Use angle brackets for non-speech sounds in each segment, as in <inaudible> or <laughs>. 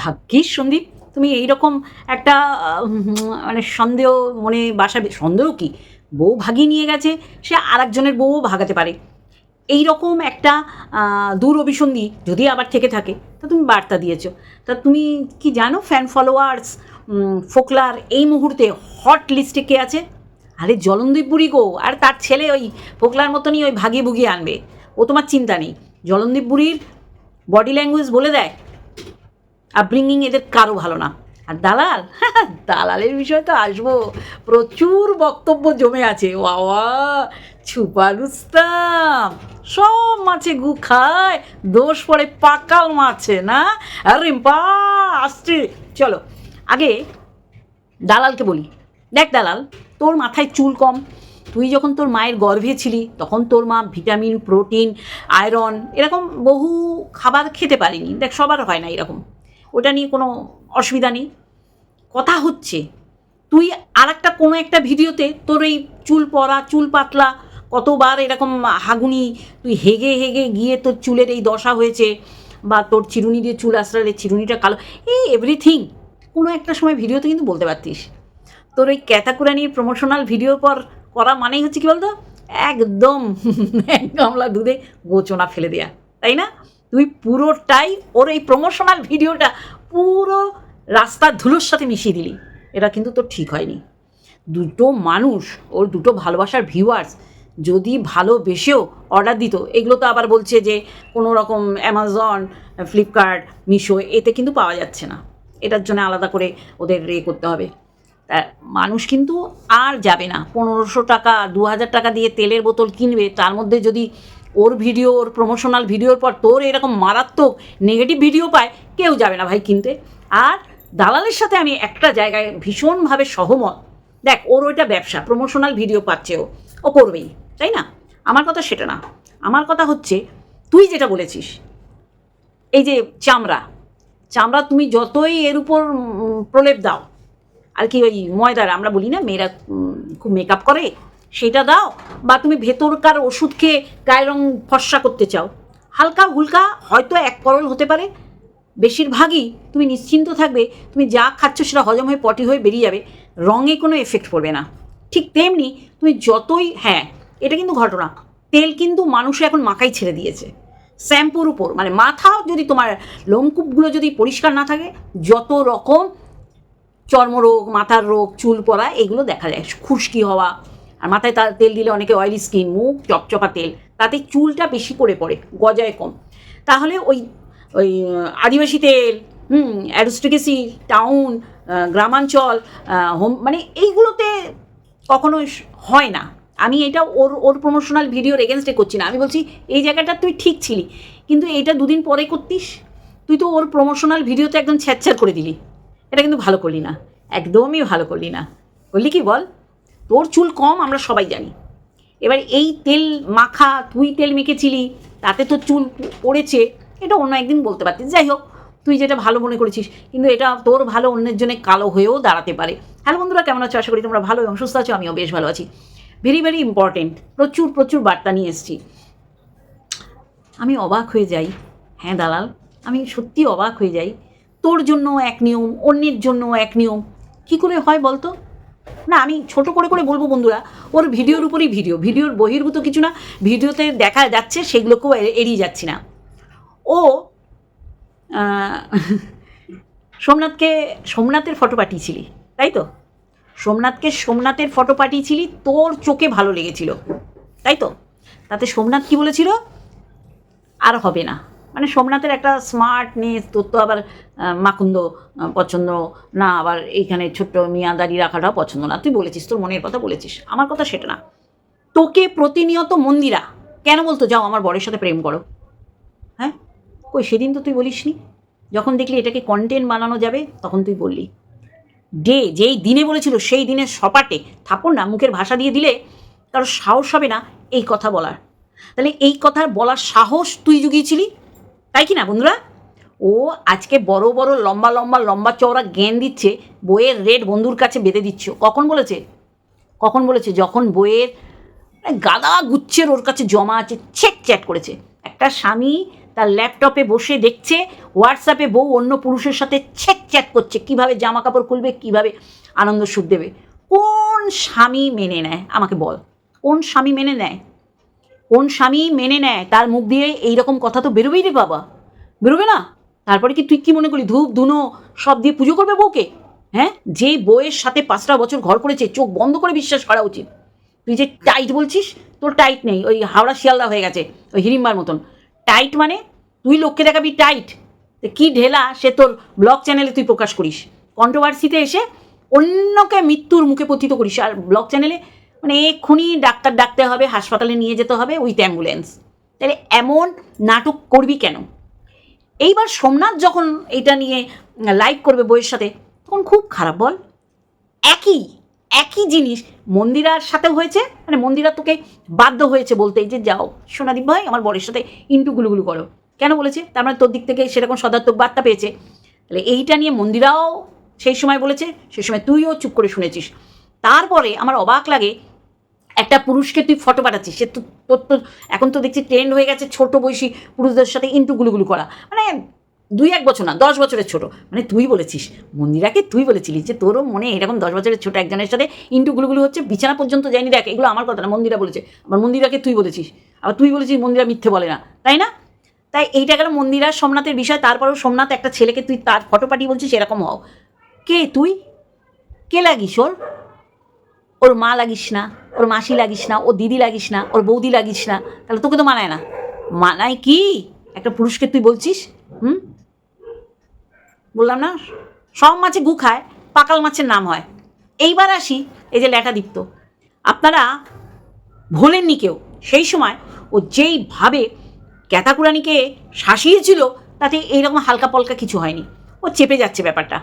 ভাগ্যিস সন্দীপ, তুমি এইরকম একটা মানে সন্দেহ মনে বাসাবে সন্দেহ কি? বউ ভাগিয়ে নিয়ে গেছে, সে আর একজনের বউও ভাগাতে পারে। এই রকম একটা দূর অভিসন্ধি যদি আবার থেকে থাকে, তা তুমি বার্তা দিয়েছ। তা তুমি কি জানো ফ্যান ফলোয়ার্স ফোকলার এই মুহূর্তে হট লিস্টে কে আছে? আরে জলন্দীপ বুড়ি গো, আর তার ছেলে ওই ফোকলার মতনই ওই ভাগিয়ে ভুগিয়ে আনবে। ও তোমার চিন্তা নেই। জলন্দীপ বুড়ির বডি ল্যাঙ্গুয়েজ বলে দেয় আপব্রিঙ্গিং এদের কারও ভালো না। আর দালাল? <laughs> দালালের বিষয় তো আসব। প্রচুর বক্তব্য জমে আছে। বাবা ছুপা সব মাছে গু খায়। দোষ পড়ে পাকাল মাছে, না? আর রিম্পা আসছে। চলো, আগে দালালকে বলি। দেখ দালাল, তোর মাথায় চুল কম। তুই যখন তোর মায়ের গর্ভে ছিলি, তখন তোর মা ভিটামিন, প্রোটিন, আয়রন, এরকম বহু খাবার খেতে পারিনি। দেখ, সবার হয় না এরকম। ওটা নিয়ে কোনো অসুবিধা নেই। কথা হচ্ছে, তুই আর একটা কোনো একটা ভিডিওতে তোর এই চুল পরা চুল পাতলা কতবার এরকম হাগুনি, তুই হেগে হেগে গিয়ে তোর চুলের এই দশা হয়েছে বা তোর চিরুনি দিয়ে চুল আশ্রালে, চিরুনিটা কালো, এই এভরিথিং কোনো একটা সময় ভিডিওতে কিন্তু বলতে পারতিস। তোর ওই ক্যাতাকুরানির প্রমোশনাল ভিডিও পর করা মানেই হচ্ছে কি বলতো? একদম <laughs> এক গামলা দুধে গোচনা ফেলে দেয়া, তাই না? তুই পুরোটাই ওর এই প্রমোশনাল ভিডিওটা পুরো রাস্তার ধুলোর সাথে মিশিয়ে দিলি। এটা কিন্তু তোর ঠিক হয়নি। দুটো মানুষ, ওর দুটো ভালোবাসার ভিউয়ার্স যদি ভালোবেসেও অর্ডার দিত, এগুলো তো আবার বলছে যে কোনো রকম অ্যামাজন ফ্লিপকার্ট মিশো এতে কিন্তু পাওয়া যাচ্ছে না। এটার জন্য আলাদা করে ওদের এ করতে হবে। তা মানুষ কিন্তু আর যাবে না। পনেরোশো টাকা দু হাজার টাকা দিয়ে তেলের বোতল কিনবে, তার মধ্যে যদি ওর ভিডিও ওর প্রমোশনাল ভিডিওর পর তোর এরকম মারাত্মক নেগেটিভ ভিডিও পায়, কেউ যাবে না ভাই কিনতে। আর দালালের সাথে আমি একটা জায়গায় ভীষণভাবে সহমত। দেখ, ওর ওইটা ব্যবসা প্রমোশনাল ভিডিও পাচ্ছে ও। ও করবেই, তাই না? আমার কথা সেটা না। আমার কথা হচ্ছে, তুই যেটা বলেছিস, এই যে চামড়া চামড়া তুমি যতই এর উপর প্রলেপ দাও, আর কি ওই ময়দার, আমরা বলি না, মেয়েরা খুব মেকআপ করে সেটা দাও বা তুমি ভেতরকার ওষুধ খেয়ে গায়ের রং ফর্সা করতে চাও। হালকা হুলকা হয়তো এক করল হতে পারে। বেশিরভাগই তুমি নিশ্চিন্ত থাকবে, তুমি যা খাচ্ছ সেটা হজম হয়ে পটি হয়ে বেরিয়ে যাবে। রঙে কোনো এফেক্ট পড়বে না। ঠিক তেমনি তুমি যতই হ্যাঁ এটা কিন্তু ঘটনা। তেল কিন্তু মানুষ এখন মাখাই ছেড়ে দিয়েছে। শ্যাম্পুর উপর মানে মাথাও যদি তোমার লোমকূপগুলো যদি পরিষ্কার না থাকে, যত রকম চর্মরোগ, মাথার রোগ, চুল পড়া, এগুলো দেখা যায়। খুশকি হওয়া আর মাথায় তেল দিলে অনেকে অয়েলি স্কিন মুখ চপচপা তেল, তাতে চুলটা বেশি করে পড়ে, গজায় কম। তাহলে ওই ওই আদিবাসী তেল, হুম অ্যারোস্টিকেসি টাউন গ্রামাঞ্চল হোম মানে এইগুলোতে কখনো হয় না। আমি এটা ওর ওর প্রমোশনাল ভিডিওর এগেনস্টে করছি না। আমি বলছি, এই জায়গাটা তুই ঠিক ছিলি, কিন্তু এটা দুদিন পরে করতিস, তুই তো ওর প্রমোশনাল ভিডিওতে একদম ছ্যাঁচ্ছার করে দিলি। এটা কিন্তু ভালো করলি না। একদমই ভালো করলি না। করলি কি বল? তোর চুল কম, আমরা সবাই জানি। এবার এই তেল মাখা, তুই তেল মেখেছিলি, তাতে তোর চুল পড়েছে, এটা অন্য একদিন বলতে পারতিস। যাই হোক, তুই যেটা ভালো মনে করেছিস, কিন্তু এটা তোর ভালো অন্যের জন্য কালো হয়েও দাঁড়াতে পারে। হ্যালো বন্ধুরা, কেমন আছো? আশা করি তোমরা ভালো এবং সুস্থ আছো, আমিও বেশ ভালো আছি। ভেরি ভেরি ইম্পর্টেন্ট প্রচুর প্রচুর বার্তা নিয়ে এসেছি। আমি অবাক হয়ে যাই। হ্যাঁ দালাল, আমি সত্যি অবাক হয়ে যাই। তোর জন্য এক নিয়ম, অন্যের জন্য এক নিয়ম। কী করে হয় বলতো? না, আমি ছোট করে করে বলব বন্ধুরা, ওর ভিডিওর উপরই ভিডিও, ভিডিওর বহির্ভূত কিছু না, ভিডিওতে দেখা যাচ্ছে সেগুলোকেও এড়িয়ে যাচ্ছি না। ও সোমনাথকে, সোমনাথের ফটো পাঠিয়েছিলি, তাই তো? সোমনাথকে সোমনাথের ফটো পাঠিয়েছিলি, তোর চোখে ভালো লেগেছিল, তাই তো? তাতে সোমনাথ কি বলেছিল? আর হবে না। মানে সোমনাথের একটা স্মার্ট স্মার্টনেস তোর তো আবার মাকুন্দ পছন্দ না, আবার এইখানে ছোট্ট মিয়া দাঁড়িয়ে রাখাটাও পছন্দ না। তুই বলেছিস, তোর মনের কথা বলেছিস। আমার কথা সেটা না। তোকে প্রতিনিয়ত মন্দিরা কেন বলতো, যাও আমার বরের সাথে প্রেম করো? হ্যাঁ? কই, সেদিন তো তুই বলিসনি। যখন দেখলি এটাকে কন্টেন্ট বানানো যাবে, তখন তুই বললি। ডে যেই দিনে বলেছিল, সেই দিনের সপাটে থাপড় না, মুখের ভাষা দিয়ে দিলে কারও সাহস হবে না এই কথা বলার। তাহলে এই কথা বলার সাহস তুই জুগিয়েছিলি? তাই কি না, বন্ধুরা? ও আজকে বড় বড় লম্বা লম্বা লম্বা চওড়া জ্ঞান দিচ্ছে, বইয়ের রেট বন্ধুর কাছে বেঁধে দিচ্ছ। কখন বলেছে? কখন বলেছে? যখন বইয়ের মানে গাদা গুচ্ছের ওর কাছে জমা আছে চেক চ্যাট করেছে। একটা স্বামী তার ল্যাপটপে বসে দেখছে, হোয়াটসঅ্যাপে বউ অন্য পুরুষের সাথে ছেক চ্যাট করছে, কীভাবে জামা কাপড় খুলবে, কীভাবে আনন্দ সুখ দেবে। কোন স্বামী মেনে নেয়? আমাকে বল। কোন স্বামী মেনে নেয়? কোন স্বামী মেনে নেয়, তার মুখ দিয়ে এইরকম কথা তো বেরোবেই রে বাবা। বেরোবে না? তারপরে কি তুই কি মনে করলি, ধূপ, ধুনো, সব দিয়ে পুজো করবে বউকে? হ্যাঁ? যে বউয়ের সাথে পাঁচটা বছর ঘর করেছে, চোখ বন্ধ করে বিশ্বাস করা উচিত। তুই যে টাইট বলছিস, তোর টাইট নেই, ওই হাওড়া শিয়ালদা হয়ে গেছে, ওই হিরিম্বার মতন। টাইট মানে তুই লোককে দেখাবি টাইট। কী ঢেলা, সে তোর ব্লগ চ্যানেলে তুই প্রকাশ করিস। কন্ট্রোভার্সিতে এসে অন্যকে মৃত্যুর মুখে পতিত করিস, আর ব্লগ চ্যানেলে মানে এক্ষুনি ডাক্তার ডাকতে হবে, হাসপাতালে নিয়ে যেতে হবে উইথ অ্যাম্বুলেন্স তাহলে এমন নাটক করবি কেন? এইবার সোমনাথ যখন এটা নিয়ে লাইভ করবে বইয়ের সাথে, তখন খুব খারাপ বল। একই একই জিনিস মন্দিরার সাথে হয়েছে মানে মন্দিরা তোকে বাধ্য হয়েছে বলতে যে যাও, সোনাদীপ ভাই, আমার বরের সাথে ইন্টু গুলুগুলু করো। কেন বলেছে? তার মানে তোর দিক থেকে সেরকম সদার্থক বার্তা পেয়েছে। তাহলে এইটা নিয়ে মন্দিরাও সেই সময় বলেছে, সেই সময় তুইও চুপ করে শুনেছিস। তারপরে আমার অবাক লাগে একটা পুরুষকে তুই ফটো পাঠাচ্ছিস সে তো তোর তো, এখন তো দেখছি ট্রেন্ড হয়ে গেছে ছোট বয়সী পুরুষদের সাথে ইন্টু গুলুগুলু করা। মানে দুই এক বছর না, দশ বছরের ছোট। মানে তুই বলেছিস, মন্দিরাকে তুই বলেছিলিস যে তোরও মনে এরকম দশ বছরের ছোট একজনের সাথে ইন্টু গুলুগুলু হচ্ছে, বিছানা পর্যন্ত যায়নি, দেখ, এগুলো আমার কথা না, মন্দিরা বলেছে। আবার মন্দিরাকে তুই বলেছিস, আবার তুই বলেছিস মন্দিরা মিথ্যে বলে না, তাই না? তাই এইটা গেল মন্দিরা সোমনাথের বিষয়, তারপরেও সোমনাথ একটা ছেলেকে তুই তার ফটো পাঠিয়ে বলছিস, এরকম হও। কে তুই? কে লাগিস ওর? ওর মা লাগিস না, ওর মাসি লাগিস না, ওর দিদি লাগিস না, ওর বৌদি লাগিস না, তাহলে তোকে তো মানায় না। মানায় কি? একটা পুরুষকে তুই বলছিস? হুম? বললাম না? সব মাছে গু খায়, পাকাল মাছের নাম হয়। এইবার আসি, এই যে ল্যাটা দীপ্ত আপনারা ভোলেননি কেউ? সেই সময় ও যেইভাবে ক্যাতাকুরানিকে শাসিয়েছিল, তাতে এইরকম হালকা পলকা কিছু হয়নি। ও চেপে যাচ্ছে ব্যাপারটা।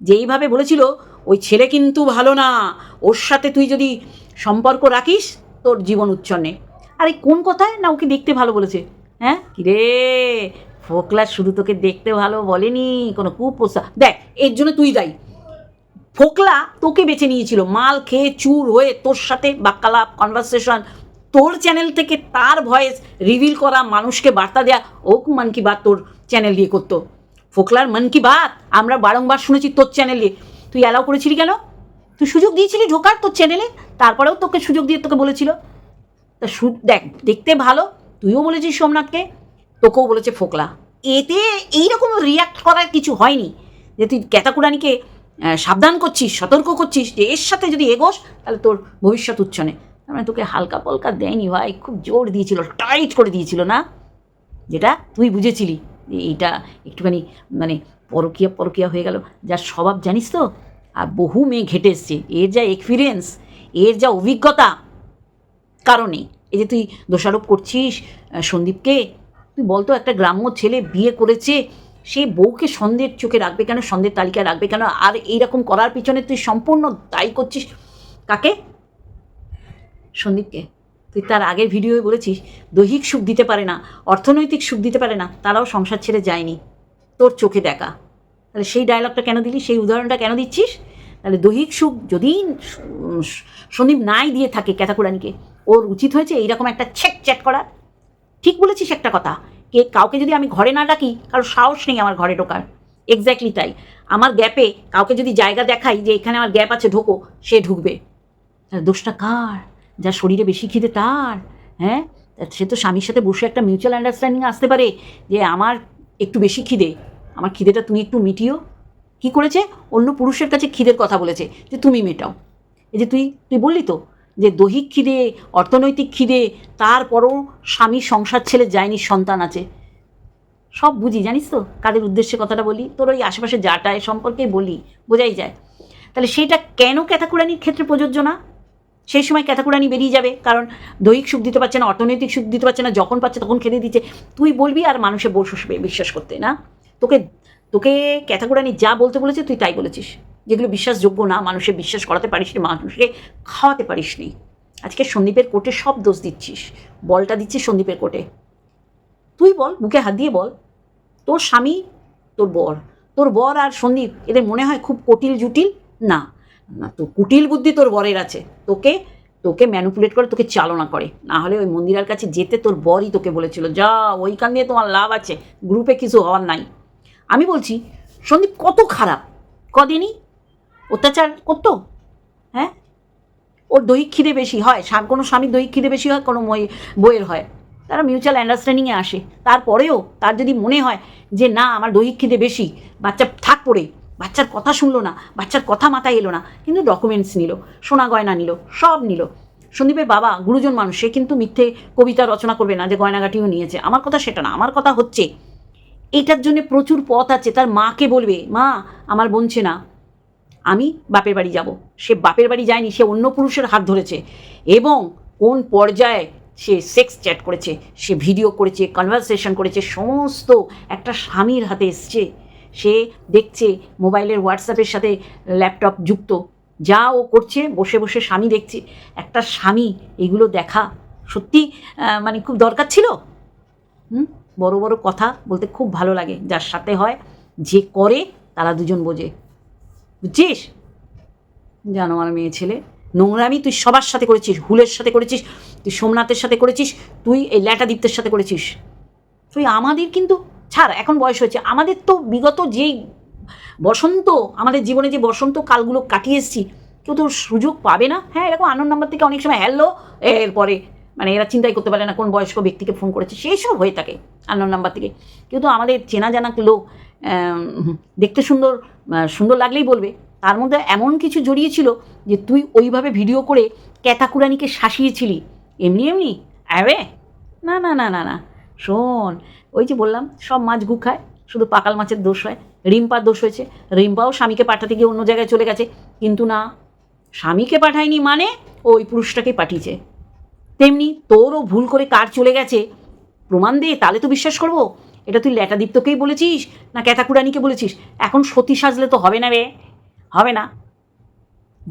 যেইভাবে বলেছিল ওই ছেলে কিন্তু ভালো না। ওর সাথে তুই যদি সম্পর্ক রাখিস, তোর জীবন উচ্ছন্নে। আরে, কোন কথায়? না, ওকে দেখতে ভালো বলেছে। হ্যাঁ? কিরে, ফোকলা শুধু তোকে দেখতে ভালো বলেনি, কোনো কুপ্রস্তাব। দেখ, এর জন্য তুই দায়ী। ফোকলা তোকে বেছে নিয়েছিল, মাল খেয়ে চুর হয়ে তোর সাথে বাক্যালাপ কনভারসেশন তোর চ্যানেল থেকে তার ভয়েস রিভিল করা, মানুষকে বার্তা দেয়া, ওক মন কি বাত তোর চ্যানেল দিয়ে করতো। ফোকলার মন কি বাত? আমরা বারংবার শুনেছি তোর চ্যানেলে তুই অ্যালাউ করেছিলি কেন? তুই সুযোগ দিয়েছিলি ঢোকার তোর চ্যানেলে তারপরেও তোকে সুযোগ দিয়ে তোকে বলেছিল। তা সু দেখ, দেখতে ভালো, তুইও বলেছিস সোমনাথকে, তোকেও বলেছে ফোকলা। এতে এইরকম রিয়াক্ট করার কিছু হয়নি। যে তুই ক্যাতাকুরানিকে সাবধান করছিস, সতর্ক করছিস, যে এর সাথে যদি এগোস, তাহলে তোর ভবিষ্যৎ উচ্ছনে তার মানে তোকে হালকা পলকা দেয়নি ভাই, খুব জোর দিয়েছিল টাইট করে দিয়েছিল না? যেটা তুই বুঝেছিলি, যে এইটা একটুখানি মানে পরকিয়া পরকিয়া হয়ে গেল। যার স্বভাব জানিস তো? আর বহু মেয়ে ঘেটে এসছে। এর যা এক্সপিরিয়েন্স এর যা অভিজ্ঞতা, কারণে। এই যে তুই দোষারোপ করছিস সন্দীপকে, তুই বলতো একটা গ্রাম্য ছেলে বিয়ে করেছে, সে বউকে সন্দেহের চোখে রাখবে কেন, সন্দেহের তালিকায় রাখবে কেন, আর এইরকম করার পিছনে তুই সম্পূর্ণ দায়ী করছিস। কাকে? সন্দীপকে। তুই তার আগের ভিডিওয়ে বলেছিস, দৈহিক সুখ দিতে পারে না, অর্থনৈতিক সুখ দিতে পারে না, তারাও সংসার ছেড়ে যায়নি। তোর চোখে দেখা। তাহলে সেই ডায়লগটা কেন দিলি? সেই উদাহরণটা কেন দিচ্ছিস? তাহলে দৈহিক সুখ যদি সন্দীপ নাই দিয়ে থাকে ক্যাথাকুরানিকে, ওর উচিত হয়েছে এইরকম একটা ছেক চ্যাট করার ঠিক বলেছিস একটা কথা। কে, কাউকে যদি আমি ঘরে না ডাকি, কারও সাহস নেই আমার ঘরে ঢোকার। এক্স্যাক্টলি তাই। আমার গ্যাপে কাউকে যদি জায়গা দেখাই যে এখানে আমার গ্যাপ আছে, ঢোকো, সে ঢুকবে। দোষটা কার? যার শরীরে বেশি খিদে তার হ্যাঁ? সে তো স্বামীর সাথে বসে একটা মিউচুয়াল আন্ডারস্ট্যান্ডিং আসতে পারে যে আমার একটু বেশি খিদে। আমার খিদেটা তুমি একটু মিটিও। কি করেছে? অন্য পুরুষের কাছে খিদের কথা বলেছে যে তুমি মেটাও। এই যে তুই তুই বললি তো যে দৈহিক খিদে, অর্থনৈতিক খিদে, তারপরও স্বামী সংসার ছেলে যায়নি, সন্তান আছে। সব বুঝি, জানিস তো? কাদের উদ্দেশ্যে কথাটা বলি? তোর ওই আশেপাশে যাটায় সম্পর্কে বলি, বোঝাই যায়। তাহলে সেটা কেন ক্যাথাকুরানির ক্ষেত্রে প্রযোজ্য না? সেই সময় ক্যাথাকুরানি বেরিয়ে যাবে, কারণ দৈহিক সুখ দিতে পারছে না, অর্থনৈতিক সুখ দিতে পারছে না, যখন পাচ্ছে তখন খেতে দিচ্ছে। তুই বলবি আর মানুষে বসবে বিশ্বাস করতে, না? তোকে তোকে ক্যাথাকুরানি যা বলতে বলেছে তুই তাই বলেছিস। যেগুলো বিশ্বাসযোগ্য না মানুষের বিশ্বাস করাতে পারিস নি, মানুষকে খাওয়াতে পারিস নি। আজকে সন্দীপের কোর্টে সব দোষ দিচ্ছিস। বলটা দিচ্ছিস সন্দীপের কোর্টে। তুই বল, বুকে হাত দিয়ে বল। তোর স্বামী, তোর বর। তোর বর আর সন্দীপ, এদের মনে হয় খুব কটিল জুটিল? না। না, তো কুটিল বুদ্ধি তোর বরের আছে। তোকে তোকে ম্যানুপুলেট করে, তোকে চালনা করে। না হলে ওই মন্দিরের কাছে যেতে তোর বরই তোকে বলেছিল, যা, ওইখান দিয়ে তোমার লাভ আছে। গ্রুপে কিছু হওয়ার নাই। আমি বলছি, সন্দীপ, কত খারাপ। কদিনই? অত্যাচার করতো? হ্যাঁ? ওর দৈহিক খিদে বেশি হয়। কোনো স্বামীর দৈহিক খিদে বেশি হয়, কোনো বইয়ের হয়। তারা মিউচুয়াল আন্ডারস্ট্যান্ডিংয়ে আসে। তারপরেও তার যদি মনে হয় যে, না, আমার দৈহিক খিদে বেশি, বাচ্চা থাক পড়ে বাচ্চার কথা শুনলো না, বাচ্চার কথা মাথায় এলো না, কিন্তু ডকুমেন্টস নিল, সোনা গয়না নিল, সব নিল। সন্দীপের বাবা গুরুজন মানুষ, সে কিন্তু মিথ্যে কবিতা রচনা করবে না, যে গয়নাগাটিও নিয়েছে। আমার কথা সেটা না, আমার কথা হচ্ছে, এইটার জন্য প্রচুর পথ আছে, তার মাকে বলবে, মা, আমার বনছে না আমি বাপের বাড়ি যাব। সে বাপের বাড়ি যায়নি, সে অন্য পুরুষের হাত ধরেছে, এবং কোন পর্যায়ে সে সেক্স চ্যাট করেছে, সে ভিডিও করেছে কনভারসেশন করেছে, সমস্ত একটা স্বামীর হাতে এসছে। সে দেখছে মোবাইলের হোয়াটসঅ্যাপের সাথে ল্যাপটপ যুক্ত। যা ও করছে, বসে বসে স্বামী দেখছে। একটা স্বামী এগুলো দেখা সত্যি মানে খুব দরকার ছিল? হুম? বড় বড় কথা বলতে খুব ভালো লাগে। যার সাথে হয়, যে করে তারা দুজন বোঝে। বুঝছিস? জানো আমার মেয়ে ছেলে, নোংরামি তুই সবার সাথে করেছিস, হুলের সাথে করেছিস, তুই সোমনাথের সাথে করেছিস, তুই এই ল্যাটাদীপ্তের সাথে করেছিস। তুই আমাদের কিন্তু ছাড়, এখন বয়স হয়েছে। আমাদের তো বিগত যেই বসন্ত, আমাদের জীবনে যে বসন্ত কালগুলো কাটিয়ে এসেছি, কেউ তো সুযোগ পাবে না। হ্যাঁ এরকম আনন্দ নাম্বার থেকে অনেক সময় হ্যালো এরপরে মানে এরা চিন্তাই করতে পারে না কোন বয়স্ক ব্যক্তিকে ফোন করেছে, সেই সব হয়ে থাকে আনন্দ নাম্বার থেকে। কিন্তু আমাদের চেনা জানা লোক দেখতে সুন্দর সুন্দর লাগলেই বলবে। তার মধ্যে এমন কিছু জড়িয়েছিল যে তুই ওইভাবে ভিডিও করে ক্যাতাকুরানিকে শাসিয়েছিলি। এমনি এমনি? আরে! না না না না না। শোন ওই যে বললাম, সব মাছ গু খায়, শুধু পাকাল মাছের দোষ হয়, রিম্পার দোষ হয়েছে, রিম্পাও স্বামীকে পাঠাতে গিয়ে অন্য জায়গায় চলে গেছে, কিন্তু না, স্বামীকে পাঠায়নি মানে ওই পুরুষটাকে পাঠিয়েছে। তেমনি তোরও ভুল করে কার চলে গেছে? প্রমাণ দে, তাহলে তো বিশ্বাস করব। এটা তুই ল্যাটাদীপ্তকেই বলেছিস, না ক্যাতাকুরানিকে বলেছিস? এখন সতী সাজলে তো হবে না রে হবে না।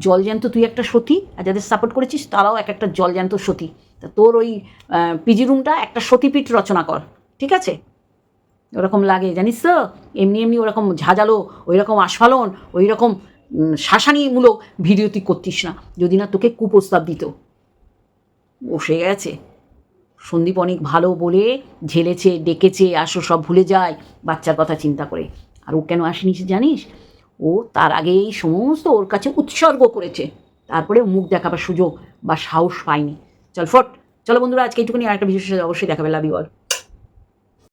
জলজ্যান্ত তুই একটা সতী, আর যাদের সাপোর্ট করেছিস, তারাও এক একটা জলজ্যান্ত সতী। তা তোর ওই পিজি রুমটা একটা সতীপীঠ রচনা কর। ঠিক আছে? ওরকম লাগে, জানিস তো? এমনি এমনি ওরকম ঝাঁঝালো ওই রকম আস্ফালন ওই রকম শাসানিমূলক ভিডিও তুই করতিস না। যদি না তোকে কুপ্রস্তাব দিত। বসে গেছে। সন্দীপ অনেক ভালো বলে ঝেলেছে, ডেকেছে, আসো, সব ভুলে যায়, বাচ্চার কথা চিন্তা করে। আর ও কেন আসেনি জানিস? ও তার আগেই সমস্ত ওর কাছে উৎসর্গ করেছে। তারপরে মুখ দেখাবার সুযোগ বা সাহস পায়নি। চল ফট, চলো বন্ধুরা, আজকে এইটুকুনি। আরেকটা বিশেষ অবশ্যই দেখাবে। লাভ অল